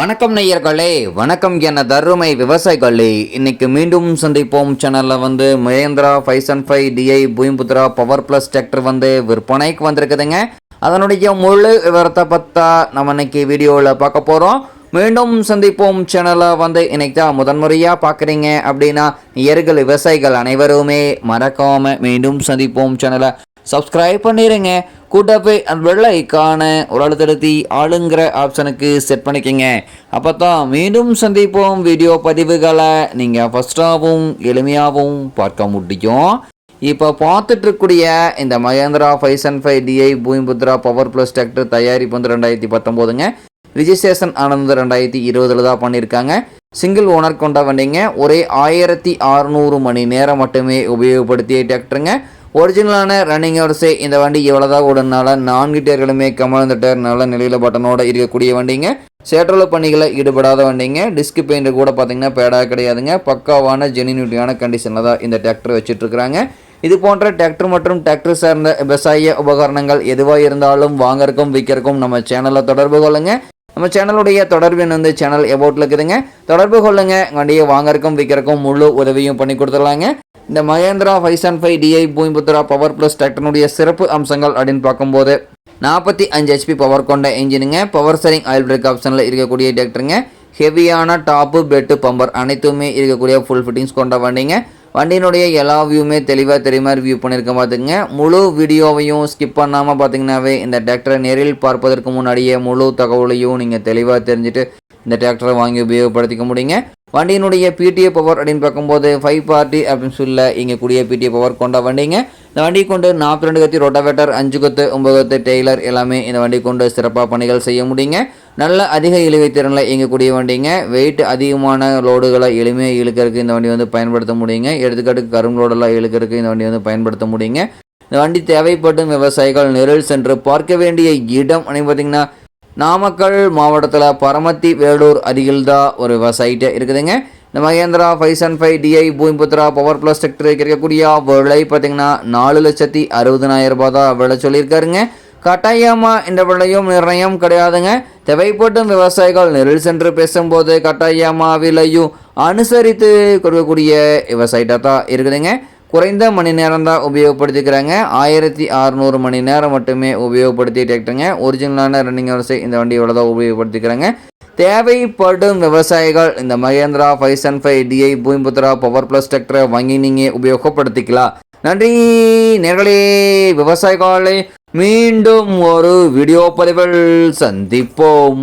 வணக்கம் நேயர்களே வணக்கம் என தருமை விவசாயிகளே. இன்னைக்கு மீண்டும் சந்திப்போம். சேனலில் வந்து Mahindra five seven five DI Bhoomiputra power plus tractor வந்து விற்பனைக்கு வந்திருக்குதுங்க. அதனுடைய முழு விவரத்தை பத்தா நம்ம இன்னைக்கு வீடியோவில் பார்க்க போகிறோம் மீண்டும் சந்திப்போம். சேனலை வந்து இன்னைக்கு தான் முதன்முறையாக பார்க்குறீங்க அப்படின்னா நேயர்கள் விவசாயிகள் அனைவருமே மறக்காமல் மீண்டும் சந்திப்போம். சேனலை சப்ஸ்கிரைப் பண்ணிடுங்க கூட்டப்பை அந்த வெள்ளை ஐக்கான ஒரு அழுத்தடுத்தி ஆளுங்கிற ஆப்ஷனுக்கு செட் பண்ணிக்கோங்க. அப்போ தான் மீண்டும் சந்திப்போம் வீடியோ பதிவுகளை. நீங்கள் ஃபஸ்ட்டாகவும் எளிமையாகவும் பார்க்க முடியும். இப்போ பார்த்துட்ருக்கூடிய இந்த Mahindra five seven five DI Bhoomiputra power plus tractor தயாரிப்பு வந்து ரெண்டாயிரத்தி பத்தொம்போதுங்க. ரிஜிஸ்ட்ரேஷன் ஆனது ரெண்டாயிரத்தி இருபதில் தான் பண்ணியிருக்காங்க. சிங்கிள் ஓனர் கொண்ட வண்டிங்க. ஒரே ஆயிரத்தி அறநூறு மணி நேரம் மட்டுமே உபயோகப்படுத்திய டிராக்டருங்க ஒரிஜினலான ரன்னிங் ஹவர்ஸே இந்த வண்டி எவ்வளோதான் ஓடுனால நான்கு டயர்களுமே கமழ்ந்த டயர் நல்ல நிலையில் பட்டனோட இருக்கக்கூடிய வண்டிங்க. சேற்றல பணிகளை ஈடுபடாத வண்டிங்க. டிஸ்க் பெயிண்ட் கூட பார்த்தீங்கன்னா பேடாக கிடையாதுங்க. பக்காவான ஜெனினியூட்டியான கண்டிஷனில் தான் இந்த டிராக்டர் வச்சுட்ருக்குறாங்க இது போன்ற டிராக்டர் மற்றும் டிராக்டர் சார்ந்த விவசாய உபகரணங்கள் எதுவாக இருந்தாலும் வாங்கறக்கும் விற்கிறக்கும் நம்ம சேனலில் தொடர்பு கொள்ளுங்கள் நம்ம சேனலுடைய தொடர்பு எண் வந்து சேனல் எபோட்டில் இருக்குதுங்க. தொடர்பு கொள்ளுங்க. வண்டியை வாங்கறக்கும் விற்கிறக்கும் முழு உதவியும் பண்ணி கொடுத்துடலாங்க. இந்த Mahindra five seven five DI Bhoomiputra power plus டிராக்டர்னுடைய சிறப்பு அம்சங்கள் அப்படின்னு பார்க்கும்போது நாற்பத்தி அஞ்சு ஹெச்பி பவர் கொண்ட இன்ஜினுங்க பவர் சரிங் ஆயில் பிரேக் ஆப்ஷனில் இருக்கக்கூடிய டிராக்டருங்க ஹெவியான டாப்பு பெட்டு பம்பர் அனைத்துமே இருக்கக்கூடிய ஃபுல் ஃபிட்டிங்ஸ் கொண்ட வண்டிங்க. வண்டியினுடைய எல்லா வியூவுமே தெளிவாக தெரியுமா மாதிரி வியூ பண்ணியிருக்க பார்த்துங்க முழு வீடியோவையும் ஸ்கிப் பண்ணாமல் பார்த்தீங்கன்னாவே இந்த டிராக்டரை நேரில் பார்ப்பதற்கு முன்னாடியே முழு தகவலையும் நீங்கள் தெளிவாக தெரிஞ்சுட்டு இந்த டிராக்டரை வாங்கி உபயோகப்படுத்திக்க முடியுங்க. வண்டியினுடைய பிடிஏ பவர் அப்படின்னு பார்க்கும்போது ஃபைவ் பார்ட்டி அப்படின்னு சொல்ல இங்கே கூடிய பிடிஏ பவர் கொண்ட வண்டிங்க. இந்த வண்டி கொண்டு நாற்பத்தி ரெண்டு கத்தி ரொட்டாவேட்டர் அஞ்சு கொத்து ஒன்பது கொத்து டெய்லர் எல்லாமே இந்த வண்டி கொண்டு சிறப்பாக பணிகள் செய்ய முடியுங்க. நல்ல அதிக இழுவை திறனில் இயங்கக்கூடிய வண்டிங்க. வெயிட் அதிகமான லோடுகளை எளிமையாக இழுக்கிறதுக்கு இந்த வண்டி வந்து பயன்படுத்த முடியுங்க. எடுத்துக்காட்டுக்கு கரும்பு லோடெல்லாம் இழுக்கிறதுக்கு இந்த வண்டி வந்து பயன்படுத்த முடியுங்க. இந்த வண்டி தேவைப்படும் விவசாயிகள் நிரல் சென்று பார்க்க வேண்டிய இடம் அப்படின்னு பார்த்தீங்கன்னா நாமக்கல் மாவட்டத்தில் பரமத்தி வேலூர் அருகில் தான் ஒரு விவசாயிட்ட இருக்குதுங்க. இந்த Mahindra five seven five DI Bhoomiputra power plus tractor கிடைக்கக்கூடிய விலை பார்த்தீங்கன்னா நாலு லட்சத்தி அறுபதனாயிரம் ரூபாய் தான் விலை சொல்லியிருக்காருங்க. கட்டாயமாக இந்த விலையும் நிர்ணயம் கிடையாதுங்க. தேவைப்படும் விவசாயிகள் நெருள் சென்று பேசும்போது கட்டாயமாக விலையும் அனுசரித்து கொடுக்கக்கூடிய விவசாயிட்டாக தான் இருக்குதுங்க. குறைந்த மணி நேரம் தான் உபயோகப்படுத்திக்கிறாங்க. ஆயிரத்தி அறநூறு மணி நேரம் மட்டுமே உபயோகப்படுத்தி டிராக்டருங்க. ஒரிஜினலான ரன்னிங் வரிசை இந்த வண்டியோட தான் உபயோகப்படுத்திக்கிறாங்க. தேவைப்படும் விவசாயிகள் இந்த Mahindra five seven five DI Bhoomiputra power plus டிராக்டரை வாங்கி நீங்கள் உபயோகப்படுத்திக்கலாம். நன்றி. நேர்களே விவசாயிகளை மீண்டும் ஒரு வீடியோ பதிவில் சந்திப்போம்.